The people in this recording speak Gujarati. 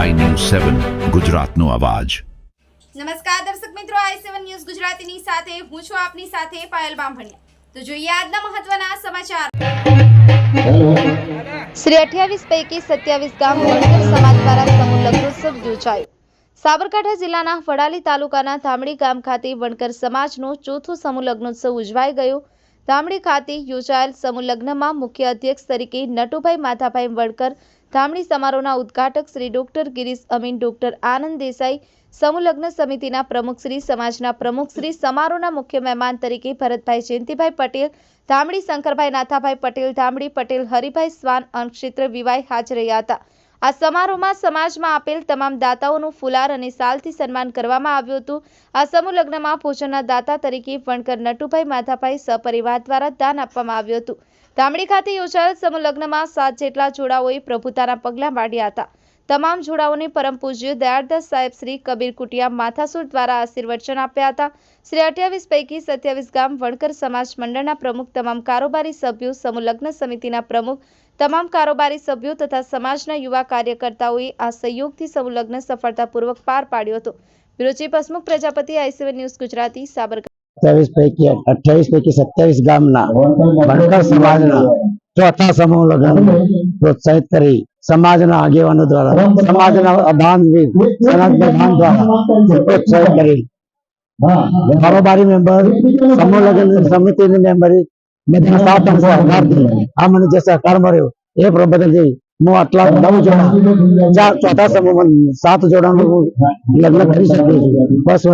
સેવન ગુજરાતનો અવાજ. નમસ્કાર દર્શક મિત્રો આઈ સેવન ન્યૂઝ ગુજરાતીની સાથે હું છું આપની સાથે પાયલ બામભણિયા. તો જોઈએ આજના મહત્વના સમાચાર. શ્રી અઠ્યાવીસ પૈકી સત્યાવીસ ગામ વણકર સમાજ દ્વારા સમૂહ લગ્નોત્સવ યોજાયો. સાબરકાંઠા જિલ્લાના વડાલી તાલુકાના ધામડી ગામ ખાતે વણકર સમાજનો ચોથો સમૂહ લગ્નોત્સવ ઉજવાઈ ગયો. ધામડી ખાતે યોજાયેલ સમૂહ લગ્નમાં મુખ્ય અધ્યક્ષ તરીકે નટુભાઈ માથાભાઈ વડકર ધામડી સમારોહના ઉદ્ઘાટક શ્રી ડોક્ટર ગિરીશ અમીન, ડોક્ટર આનંદ દેસાઈ સમૂહ સમિતિના પ્રમુખ શ્રી, સમાજના પ્રમુખ શ્રી, સમારોહના મુખ્ય મહેમાન તરીકે ભરતભાઈ જયંતિભાઈ પટેલ ધામડી શંકરભાઈ નાથાભાઈ પટેલ ધામડી પટેલ, હરિભાઈ સ્વાન અનક્ષેત્ર વિવાય હાજર રહ્યા હતા. આ સમારોહમાં સમાજમાં આપેલ તમામ દાતાઓનું ફુલાર અને સાલથી સન્માન કરવામાં આવ્યું હતું. આ સમૂહ લગ્નમાં ભોજનના દાતા તરીકે વણકર નટુભાઈ માધાભાઈ સપરિવાર દ્વારા દાન આપવામાં આવ્યું હતું. ધામડી ખાતે યોજાયેલ સમૂહ લગ્નમાં સાત જેટલા જોડાઓએ પ્રભુતાના પગલાં માંડ્યા હતા. તમામ જોડાઓને પરમ પૂજ્ય દયાળદાસ સાહેબ શ્રી કબીર કુટિયા માથાસુર દ્વારા આશીર્વચન આપ્યા હતા. શ્રી અઠ્યાવીસ પૈકી સત્યાવીસ ગામ વણકર સમાજ મંડળના પ્રમુખ, તમામ કારોબારી સભ્યો, સમૂહ લગ્ન સમિતિના પ્રમુખ, તમામ કારોબારી સભ્યો તથા સમાજના યુવા કાર્યકર્તાઓએ આ સહયોગથી સમૂહ લગ્ન સફળતાપૂર્વક પાર પાડ્યો હતો. Bureau Pasmukh Prajapati IC one news Gujarati, Sabarkantha. સત્યાવીસ ગામના સમાજના ચોથા સમૂહ લગ્ન પ્રોત્સાહિત કરી. સમાજના આગેવાનો દ્વારા, સમાજના દાન સનાતન દાન દ્વારા પ્રોત્સાહિત કરી. કારોબારી મેમ્બર સમૂહ લગ્ન સમિતિની મેમ્બર સાત હું આટલા નવ જોડા ચાર ચોથા સમૂહમાં સાત જોડાનું લગ્ન કરી શકું છું. બસ